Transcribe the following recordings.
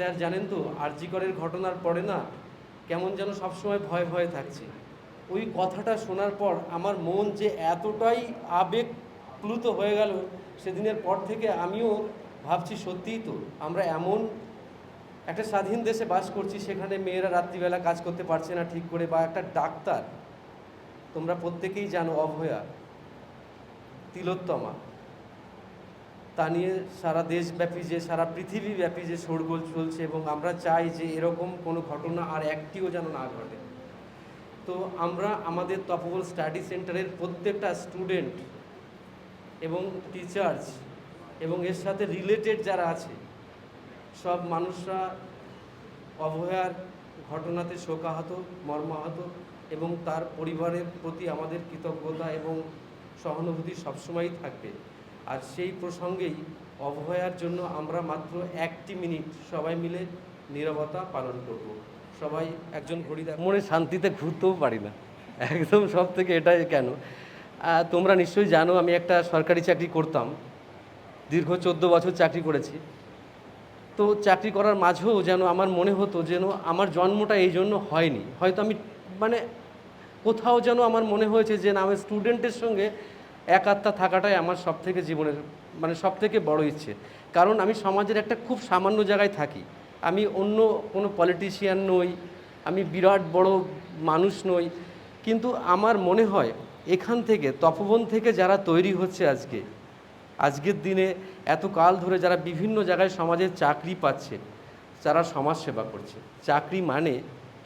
Sir জানেন তো আরজিকরের ঘটনার পরে না কেমন যেন সবসময় ভয় ভয়ে থাকছে। ওই কথাটা শোনার পর আমার মন যে এতটাই আবেগপ্লুত হয়ে গেল, সেদিনের পর থেকে আমিও ভাবছি সত্যিই তো আমরা এমন একটা স্বাধীন দেশে বাস করছি, সেখানে মেয়েরা রাত্রিবেলা কাজ করতে পারছে না ঠিক করে বা একটা ডাক্তার, তোমরা প্রত্যেকেই জানো অভয়া, তিলোত্তমা। তা নিয়ে সারা দেশব্যাপী যে, সারা পৃথিবীব্যাপী যে শোরগোল চলছে এবং আমরা চাই যে এরকম কোনো ঘটনা আর একটিও যেন না ঘটে। তো আমরা আমাদের তপবল স্টাডি সেন্টারের প্রত্যেকটা স্টুডেন্ট এবং টিচার্স এবং এর সাথে রিলেটেড যারা আছে, সব মানুষরা অভয়ার ঘটনাতে শোকাহত, মর্মাহত এবং তার পরিবারের প্রতি আমাদের কৃতজ্ঞতা এবং সহানুভূতি সবসময়ই থাকবে। আর সেই প্রসঙ্গেই অভয়ার জন্য আমরা মাত্র একটি মিনিট সবাই মিলে নীরবতা পালন করব। সবাই একজন ঘড়ি মনে শান্তিতে ঘুরতেও পারি না। একদম সব থেকে এটাই কেন? তোমরা নিশ্চয়ই জানো, আমি একটা সরকারি চাকরি করতাম। দীর্ঘ চোদ্দ বছর চাকরি করেছি। তো চাকরি করার মাঝেও যেন আমার মনে হতো যেন আমার জন্মটা এই জন্য হয়নি। হয়তো আমি মানে কোথাও যেন আমার মনে হয়েছে যে না, আমি স্টুডেন্টের সঙ্গে একাত্মা থাকাটাই আমার সব থেকে জীবনের মানে সব থেকে বড় ইচ্ছে। কারণ আমি সমাজের একটা খুব সামান্য জায়গায় থাকি। আমি অন্য কোনো পলিটিশিয়ান নই, আমি বিরাট বড় মানুষ নই। কিন্তু আমার মনে হয় এখান থেকে, তপবন থেকে যারা তৈরি হচ্ছে আজকে, আজকের দিনে এত কাল ধরে যারা বিভিন্ন জায়গায় সমাজের চাকরি পাচ্ছে, যারা সমাজ সেবা করছে। চাকরি মানে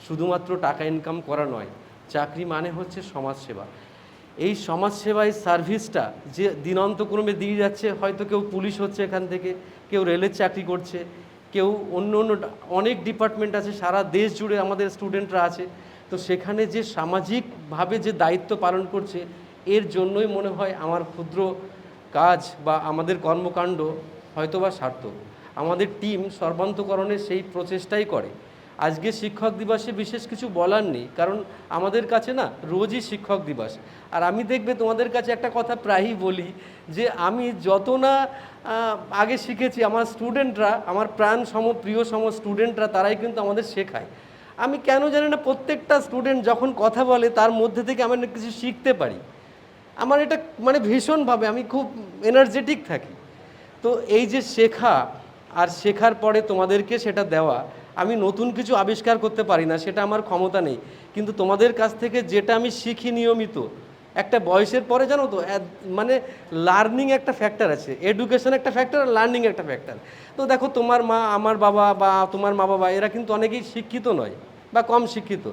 শুধুমাত্র টাকা ইনকাম করা নয়, চাকরি মানে হচ্ছে সমাজ সেবা। এই সমাজ সেবায় সার্ভিসটা যে দিনান্তক্রমে দিয়ে যাচ্ছে, হয়তো কেউ পুলিশ হচ্ছে এখান থেকে, কেউ রেলের চাকরি করছে, কেউ অন্য অন্য অনেক ডিপার্টমেন্ট আছে, সারা দেশ জুড়ে আমাদের স্টুডেন্টরা আছে। তো সেখানে যে সামাজিকভাবে যে দায়িত্ব পালন করছে, এর জন্যই মনে হয় আমার ক্ষুদ্র কাজ বা আমাদের কর্মকাণ্ড হয়তোবা সার্থক। আমাদের টিম সর্বান্তকরণে সেই প্রচেষ্টাই করে। আজকে শিক্ষক দিবসে বিশেষ কিছু বলার নেই, কারণ আমাদের কাছে না রোজই শিক্ষক দিবস। আর আমি দেখবে তোমাদের কাছে একটা কথা প্রায়ই বলি, যে আমি যত না আগে শিখেছি, আমার স্টুডেন্টরা আমার প্রাণ সম, প্রিয় সম স্টুডেন্টরা তারাই কিন্তু আমাদের শেখায়। আমি কেন জানি না প্রত্যেকটা স্টুডেন্ট যখন কথা বলে, তার মধ্যে থেকে আমি কিছু শিখতে পারি। আমার এটা মানে ভীষণভাবে আমি খুব এনার্জেটিক থাকি। তো এই যে শেখা, আর শেখার পরে তোমাদেরকে সেটা দেওয়া আমি নতুন কিছু আবিষ্কার করতে পারি না, সেটা আমার ক্ষমতা নেই। কিন্তু তোমাদের কাছ থেকে যেটা আমি শিখি নিয়মিত, একটা বয়সের পরে জানো তো মানে লার্নিং একটা ফ্যাক্টর আছে। এডুকেশন একটা ফ্যাক্টর আর লার্নিং একটা ফ্যাক্টর তো দেখো তোমার মা, আমার বাবা বা তোমার মা বাবা, এরা কিন্তু অনেকেই শিক্ষিত নয় বা কম শিক্ষিত।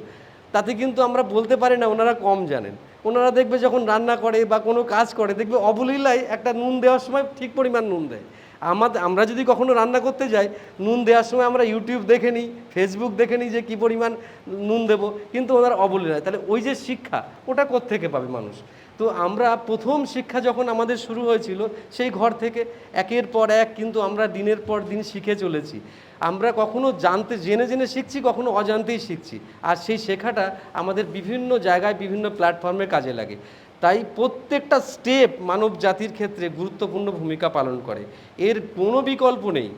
তাতে কিন্তু আমরা বলতে পারি না, ওনারা কম জানেন। ওনারা দেখবে যখন রান্না করে বা কোনো কাজ করে, দেখবে অবলীলায় একটা নুন দেওয়ার সময় ঠিক পরিমাণ নুন দেয়। আমাদের আমরা যদি কখনো রান্না করতে যাই, নুন দেওয়ার সময় আমরা ইউটিউব দেখে নিই ফেসবুক দেখে নিই যে কী পরিমাণ নুন দেবো, কিন্তু ওনারা অবলীলায়। তাহলে ওই যে শিক্ষা, ওটা থেকে পাবে মানুষ? তো আমরা প্রথম শিক্ষা যখন আমাদের শুরু হয়েছিল, সেই ঘর থেকে একের পর এক কিন্তু আমরা দিনের পর দিন শিখে চলেছি। আমরা কখনো জানতে, জেনে জেনে শিখছি, কখনো অজান্তেই শিখছি। আর সেই শেখাটা আমাদের বিভিন্ন জায়গায় বিভিন্ন প্ল্যাটফর্মে কাজে লাগে। তাই প্রত্যেকটা স্টেপ মানব জাতির ক্ষেত্রে গুরুত্বপূর্ণ ভূমিকা পালন করে। এর কোনো বিকল্প নেই।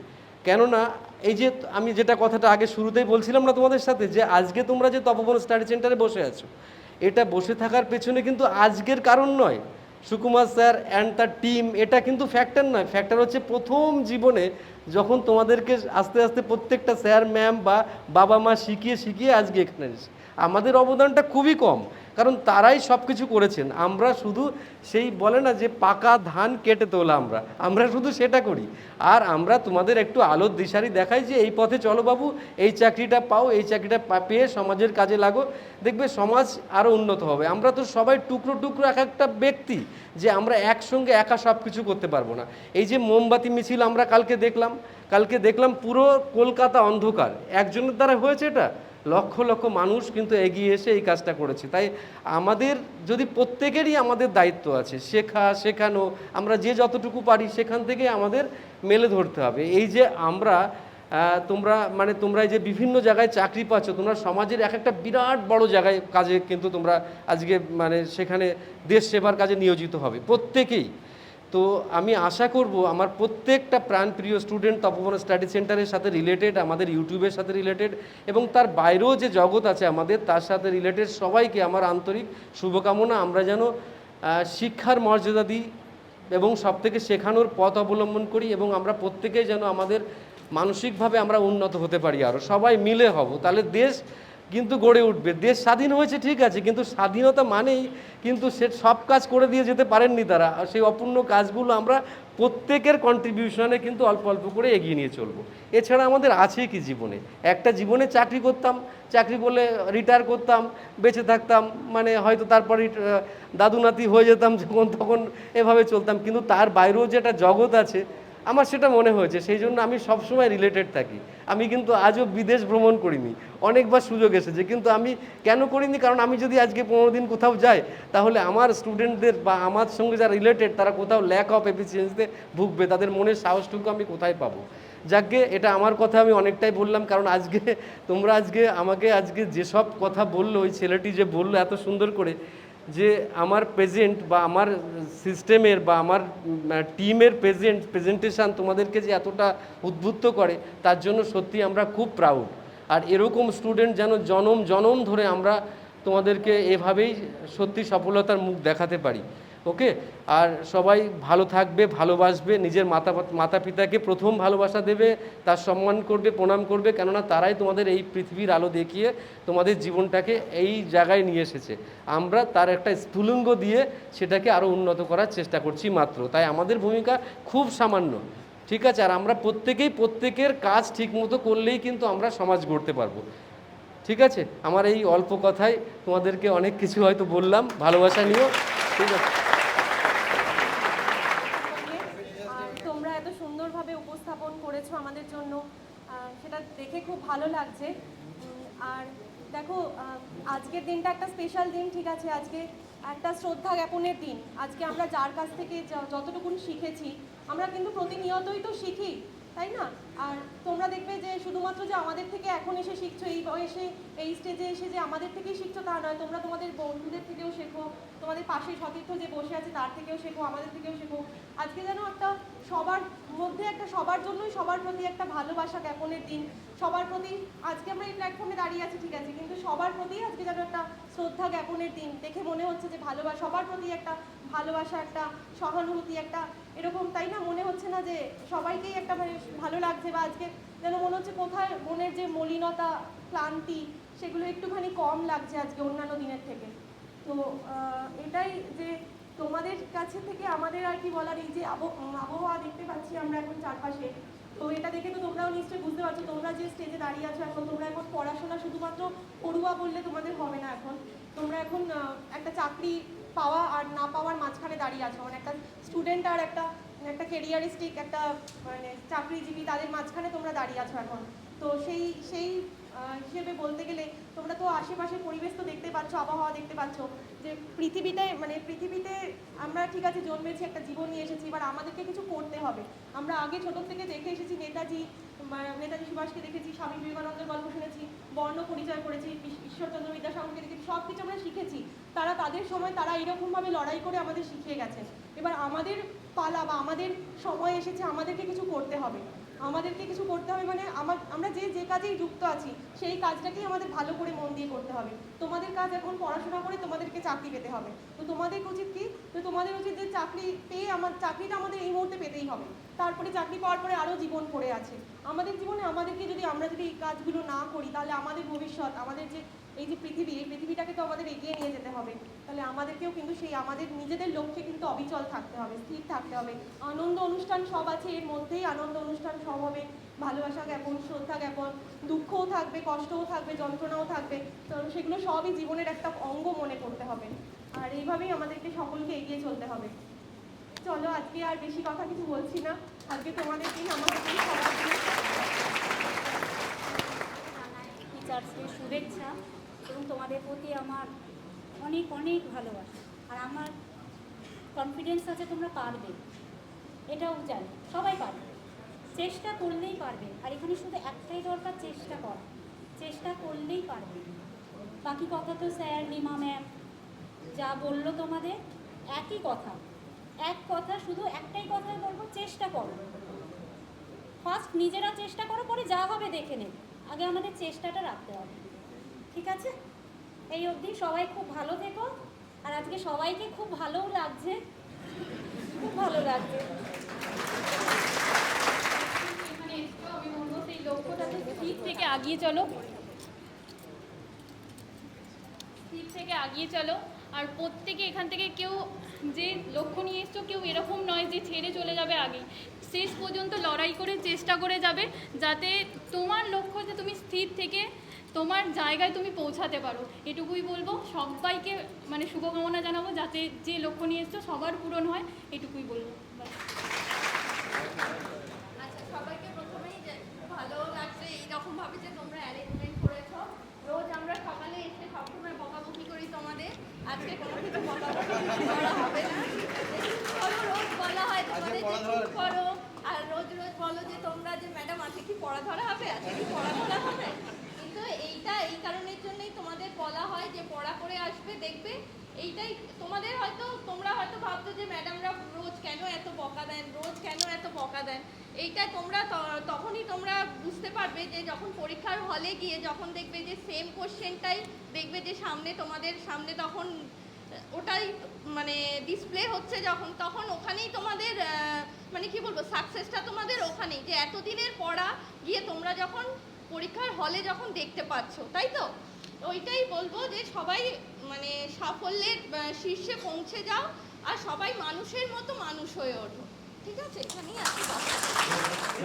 কেননা, এই যে আমি যেটা কথাটা আগে শুরুতেই বলছিলাম না তোমাদের সাথে, যে আজকে তোমরা যে তপবন স্টাডি সেন্টারে বসে আছো, এটা বসে থাকার পেছনে কিন্তু আজকের কারণ নয়। সুকুমার স্যার অ্যান্ড তার টিম এটা কিন্তু ফ্যাক্টর নয়। ফ্যাক্টর হচ্ছে প্রথম জীবনে যখন তোমাদেরকে আস্তে আস্তে প্রত্যেকটা স্যার ম্যাম বা বাবা মা শিখিয়ে শিখিয়ে আজকে এখানে এসেছি। আমাদের অবদানটা খুবই কম, কারণ তারাই সব কিছু করেছেন। আমরা শুধু সেই বলে না যে পাকা ধান কেটে তোলা আমরা আমরা শুধু সেটা করি। আর আমরা তোমাদের একটু আলোর দিশারি দেখাই যে এই পথে চলো বাবু, এই চাকরিটা পাও, এই চাকরিটা পেয়ে সমাজের কাজে লাগো। দেখবে সমাজ আরও উন্নত হবে। আমরা তো সবাই টুকরো টুকরো এক একটা ব্যক্তি যে আমরা একসঙ্গে একা সব কিছু করতে পারব না। এই যে মোমবাতি মিছিল আমরা কালকে দেখলাম কালকে দেখলাম পুরো কলকাতা অন্ধকার। একজনের দ্বারা হয়েছে এটা? লক্ষ লক্ষ মানুষ কিন্তু এগিয়ে এসে এই কাজটা করেছে। তাই আমাদের, যদি প্রত্যেকেরই আমাদের দায়িত্ব আছে, শেখা, শেখানো, আমরা যে যতটুকু পারি সেখান থেকে আমাদের মেলে ধরতে হবে। এই যে আমরা তোমরা মানে তোমরা যে বিভিন্ন জায়গায় চাকরি পাচ্ছ, তোমরা সমাজের এক একটা বিরাট বড় জায়গায় কাজে কিন্তু তোমরা আজকে মানে সেখানে দেশ সেবার কাজে নিয়োজিত হবে। প্রত্যেকেই তো আমি আশা করব আমার প্রত্যেকটা প্রাণপ্রিয় স্টুডেন্ট তপবন স্টাডি সেন্টারের সাথে রিলেটেড আমাদের ইউটিউবের সাথে রিলেটেড এবং তার বাইরেও যে জগৎ আছে আমাদের, তার সাথে রিলেটেড সবাইকে আমার আন্তরিক শুভকামনা। আমরা যেন শিক্ষার মর্যাদা দিই এবং সব থেকে শেখানোর পথ অবলম্বন করি এবং আমরা প্রত্যেকেই যেন আমাদের মানসিকভাবে আমরা উন্নত হতে পারি আরও সবাই মিলে হব। তাহলে দেশ কিন্তু গড়ে উঠবে। দেশ স্বাধীন হয়েছে, ঠিক আছে, কিন্তু স্বাধীনতা মানেই কিন্তু সে সব কাজ করে দিয়ে যেতে পারেননি তারা। আর সেই অপূর্ণ কাজগুলো আমরা প্রত্যেকের কন্ট্রিবিউশনে কিন্তু অল্প অল্প করে এগিয়ে নিয়ে চলবো। এছাড়া আমাদের আছে কি জীবনে? একটা জীবনে চাকরি করতাম, চাকরি করলে রিটায়ার করতাম, বেঁচে থাকতাম মানে হয়তো তারপরে দাদু নাতি হয়ে যেতাম যখন তখন এভাবে চলতাম। কিন্তু তার বাইরেও যে একটা জগৎ আছে আমার সেটা মনে হয়েছে, সেই জন্য আমি সবসময় রিলেটেড থাকি। আমি কিন্তু আজও বিদেশ ভ্রমণ করিনি। অনেকবার সুযোগ এসেছে, কিন্তু আমি কেন করিনি? কারণ আমি যদি আজকে পনেরো দিন কোথাও যাই, তাহলে আমার স্টুডেন্টদের বা আমার সঙ্গে যারা রিলেটেড তারা কোথাও ল্যাক অফ এফিসিয়েন্সিতে ভুগবে। তাদের মনের সাহসটুকু আমি কোথায় পাবো? যাকে এটা আমার কথা আমি অনেকটাই বললাম, কারণ আজকে তোমরা আজকে আমাকে আজকে যেসব কথা বলল, ওই ছেলেটি যে বলল এত সুন্দর করে যে আমার প্রেজেন্ট বা আমার সিস্টেমের বা আমার টিমের প্রেজেন্ট প্রেজেন্টেশান তোমাদেরকে যে এতটা উদ্বুদ্ধ করে, তার জন্য সত্যি আমরা খুব প্রাউড আর এরকম স্টুডেন্ট যেন জনম জনম ধরে আমরা তোমাদেরকে এভাবেই সত্যি সফলতার মুখ দেখাতে পারি। ওকে? আর সবাই ভালো থাকবে, ভালোবাসবে, নিজের মাতা মাতা পিতাকে প্রথম ভালোবাসা দেবে, তার সম্মান করবে, প্রণাম করবে, কেননা তারাই তোমাদের এই পৃথিবীর আলো দেখিয়ে তোমাদের জীবনটাকে এই জায়গায় নিয়ে এসেছে। আমরা তার একটা স্ফুলিঙ্গ দিয়ে সেটাকে আরও উন্নত করার চেষ্টা করছি মাত্র। তাই আমাদের ভূমিকা খুব সামান্য। ঠিক আছে? আর আমরা প্রত্যেকেই প্রত্যেকের কাজ ঠিকমতো করলেই কিন্তু আমরা সমাজ গড়তে পারব। ঠিক আছে? আমার এই অল্প কথায় তোমাদেরকে অনেক কিছু হয়তো বললাম। ভালোবাসা নিও। ঠিক আছে আর তোমরা এত সুন্দরভাবে উপস্থাপন করেছ আমাদের জন্য আহ, সেটা দেখে খুব ভালো লাগছে আর দেখো আজকের দিনটা একটা স্পেশাল দিন, ঠিক আছে? আজকে একটা শ্রদ্ধা জ্ঞাপনের দিন। আজকে আমরা যার কাছ থেকে যতটুকুন শিখেছি, আমরা কিন্তু প্রতিনিয়তই তো শিখি, তাই না? আর তোমরা দেখবে যে শুধুমাত্র যে আমাদের থেকে এখন এসে শিখছো, এই বয়সে, এই স্টেজে এসে যে আমাদের থেকেই শিখছো তা নয়। তোমরা তোমাদের বন্ধুদের থেকেও শেখো, তোমাদের পাশে সতীর্থ যে বসে আছে তার থেকেও শেখো, আমাদের থেকেও শেখো। আজকে যেন একটা সবার মধ্যে একটা, সবার জন্যই সবার প্রতি একটা ভালোবাসা জ্ঞাপনের দিন। সবার প্রতি, আজকে আমরা এই প্ল্যাটফর্মে দাঁড়িয়ে আছি, ঠিক আছে, কিন্তু সবার প্রতি আজকে যেন একটা শ্রদ্ধা জ্ঞাপনের দিন। দেখে মনে হচ্ছে যে ভালোবাসা সবার প্রতি একটা ভালোবাসা, একটা সহানুভূতি, একটা এরকম, তাই না? মনে হচ্ছে না যে সবাইকেই একটা মানে ভালো লাগছে বা আজকে যেন মনে হচ্ছে কোথায় মনের যে মলিনতা, ক্লান্তি, সেগুলো একটুখানি কম লাগছে আজকে অন্যান্য দিনের থেকে। তো এটাই যে তোমাদের কাছে থেকে আমাদের আর কি বলার? এই যে আবহ- আবহাওয়া দেখতে পাচ্ছি আমরা এখন চারপাশে। তো এটা দেখে তো তোমরাও নিশ্চয়ই বুঝতে পারছ, তোমরা যে স্টেজে দাঁড়িয়ে আছো এখন, তোমরা এখন পড়াশোনা শুধুমাত্র পড়ুয়া বললে তোমাদের হবে না এখন। তোমরা এখন একটা চাকরি পাওয়া আর না পাওয়ার মাঝখানে দাঁড়িয়ে আছো। মানে একটা স্টুডেন্ট আর একটা একটা কেরিয়ারিস্টিক একটা মানে চাকরিজীবী, তাদের মাঝখানে তোমরা দাঁড়িয়ে আছো এখন। তো সেই সেই হিসেবে বলতে গেলে তোমরা তো আশেপাশের পরিবেশ তো দেখতে পাচ্ছ, আবহাওয়া দেখতে পাচ্ছ, যে পৃথিবীতে মানে পৃথিবীতে আমরা ঠিক আছে জন্মেছি, একটা জীবন নিয়ে এসেছি, এবার আমাদেরকে কিছু করতে হবে। আমরা আগে ছোট থেকে দেখে এসেছি, নেতাজি নেতাজি সুভাষকে দেখেছি, স্বামী বিবেকানন্দের গল্প শুনেছি, বর্ণ পরিচয় করেছি ঈশ্বরচন্দ্র বিদ্যাসাগরকে দেখেছি, সব কিছু আমরা শিখেছি। তারা তাদের সময় তারা এরকমভাবে লড়াই করে আমাদের শিখিয়ে গেছে। এবার আমাদের পালা বা আমাদের সময় এসেছে, আমাদেরকে কিছু করতে হবে। আমাদেরকে কিছু করতে হবে মানে আমার, আমরা যে যে কাজেই যুক্ত আছি, সেই কাজটাকেই আমাদের ভালো করে মন দিয়ে করতে হবে। তোমাদের কাজ এখন পড়াশোনা করে তোমাদেরকে চাকরি পেতে হবে। তো তোমাদের উচিত কি? তো তোমাদের উচিত যে চাকরি পেয়ে আমার, চাকরিটা আমাদের এই মুহূর্তে পেতেই হবে। তারপরে চাকরি পাওয়ার পরে আরও জীবন পড়ে আছে। আমাদের জীবনে আমাদেরকে যদি আমরা যদি এই কাজগুলো না করি, তাহলে আমাদের ভবিষ্যৎ, আমাদের যে এই যে পৃথিবী, এই পৃথিবীটাকে তো আমাদের এগিয়ে নিয়ে যেতে হবে। তাহলে আমাদেরকেও কিন্তু সেই আমাদের নিজেদের লক্ষ্যে কিন্তু অবিচল থাকতে হবে, স্থির থাকতে হবে। আনন্দ অনুষ্ঠান সব আছে, এর মধ্যেই আনন্দ অনুষ্ঠান সব হবে। ভালোবাসা জ্ঞাপন, শ্রদ্ধা জ্ঞাপন, দুঃখও থাকবে, কষ্টও থাকবে, যন্ত্রণাও থাকবে। তো সেগুলো সবই জীবনের একটা অঙ্গ মনে করতে হবে। আর এইভাবেই আমাদেরকে সকলকে এগিয়ে চলতে হবে। চলো, আজকে আর বেশি কথা কিছু বলছি না। আজকে তোমাদের দিন। আমাদের শুভেচ্ছা। এবং তোমাদের প্রতি আমার অনেক অনেক ভালোবাসা। আর আমার কনফিডেন্স আছে তোমরা পারবে। এটাও জানি। সবাই পারবে। চেষ্টা করলেই পারবে। আর এখানে শুধু একটাই দরকার, চেষ্টা করা। চেষ্টা করলেই পারবে। বাকি কথা তো স্যার লিমা ম্যাম যা বলল তোমাদের, একই কথা। এক কথা, শুধু একটাই কথা বলব, চেষ্টা করো। ফার্স্ট নিজেরা চেষ্টা করো, পরে যা হবে দেখে নেবে। আগে আমাদের চেষ্টাটা রাখতে হবে। ঠিক আছে? এই অবধি সবাই খুব ভালো থেকো। আর আজকে সবাইকে খুব ভালোও লাগছে। খুব ভালো লাগছে। স্থির থেকে আগিয়ে চলো। স্থির থেকে আগিয়ে চলো। আর প্রত্যেকে এখান থেকে কেউ যে লক্ষ্য নিয়ে এসছো, কেউ এরকম নয় যে ছেড়ে চলে যাবে আগে। শেষ পর্যন্ত লড়াই করে চেষ্টা করে যাবে, যাতে তোমার লক্ষ্য যে তুমি স্থির থেকে তোমার জায়গায় তুমি পৌঁছাতে পারো। এটুকুই বলব সবাইকে মানে শুভকামনা জানাব যাতে যে লক্ষ্য নিয়ে এসছো সবার পূরণ হয় এটুকুই বলব। আচ্ছা সবাইকে প্রথমেই যে ভালো লাগছে এইরকম ভাবে যে তোমরা অ্যারেঞ্জমেন্ট করেছ। রোজ আমরা সকালে এসে সবসময় বকাবকি করি তোমাদের। আজকে কোনো কিছু বকাবকি করা হবে না। রোজ বলা হয় তোমাদের যে করো আর রোজ রোজ বলো যে তোমরা যে ম্যাডাম আজকে কি পড়া ধরা হবে? আজকে কি পড়া ধরা হবে? এইটা এই কারণের জন্যই তোমাদের বলা হয় যে পড়া করে আসবে, দেখবে। এইটাই তোমাদের হয়তো, তোমরা হয়তো ভাবছ যে ম্যাডামরা রোজ কেন এত বকা দেন, রোজ কেন এত বকা দেন? এইটা তোমরা তখনই তোমরা বুঝতে পারবে যে যখন পরীক্ষার হলে গিয়ে যখন দেখবে যে সেম কোশ্চেনটাই দেখবে যে সামনে তোমাদের, সামনে তখন, ওটাই মানে ডিসপ্লে হচ্ছে যখন, তখন ওখানেই তোমাদের মানে কি বলব সাকসেসটা তোমাদের ওখানেই যে এতদিনের পড়া গিয়ে তোমরা যখন পরীক্ষার হলে যখন দেখতে পাচ্ছ, তাই তো? ওইটাই বলব যে সবাই মানে সাফল্যের শীর্ষে পৌঁছে যাও আর সবাই মানুষের মতো মানুষ হয়ে ওঠো। ঠিক আছে? এখানেই আছি করার জন্য।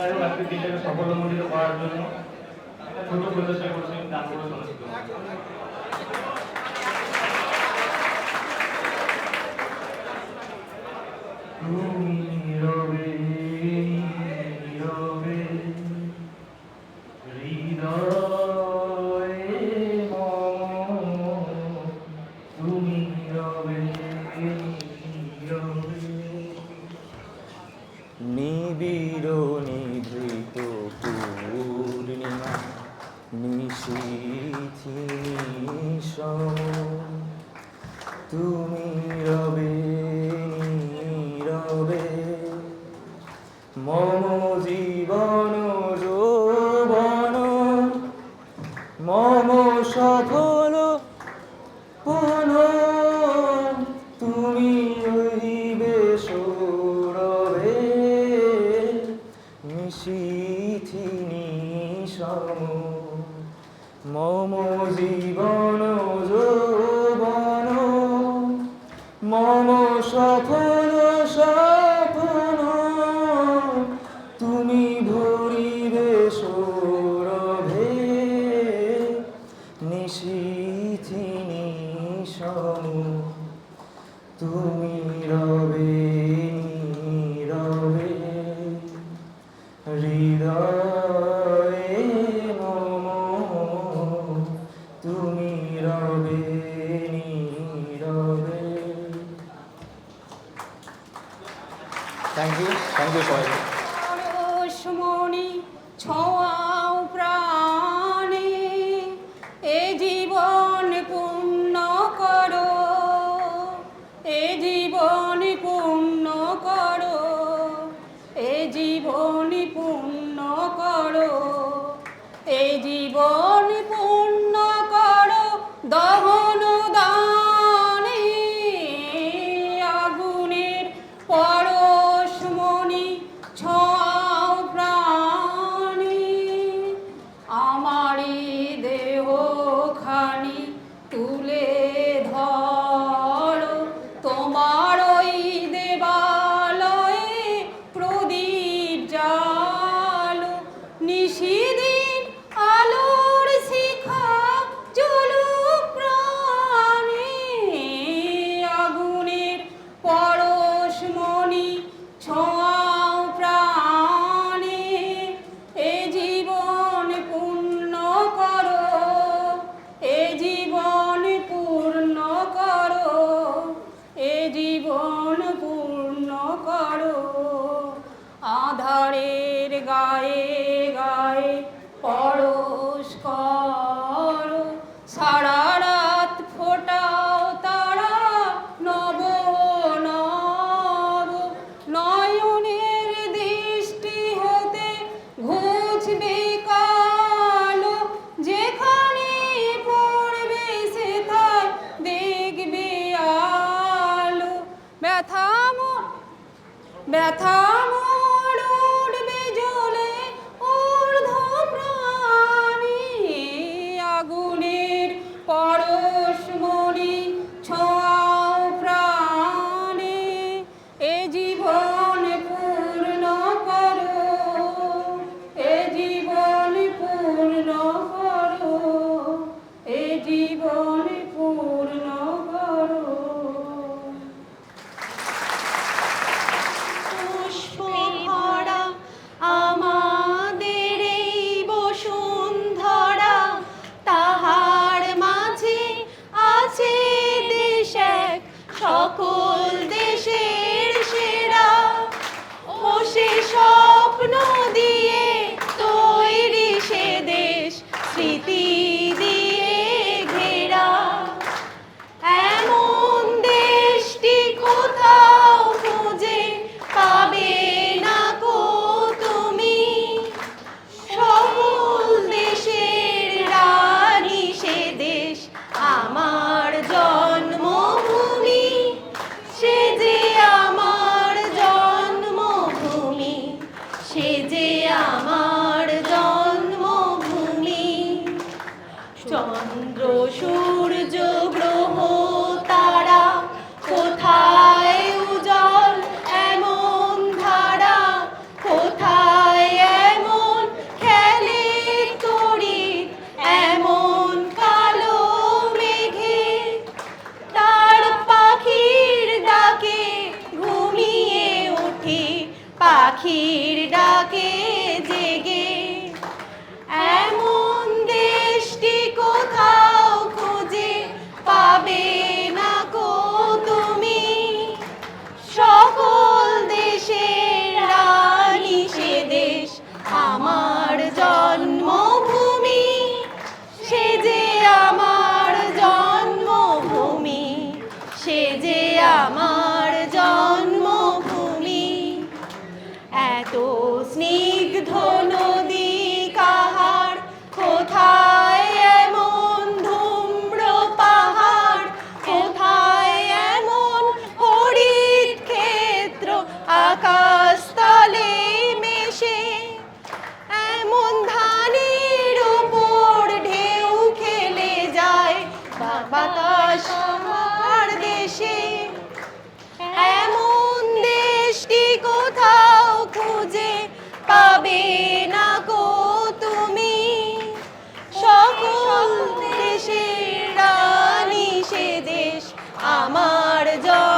তুমি রবে ব্যথা পাখির ডাকে জেগে আমার জন্মভূমি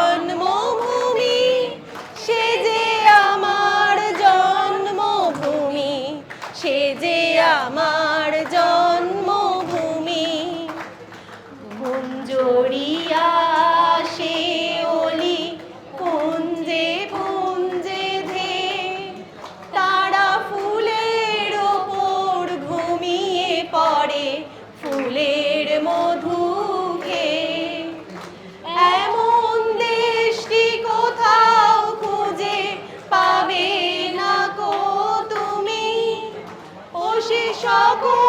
সকল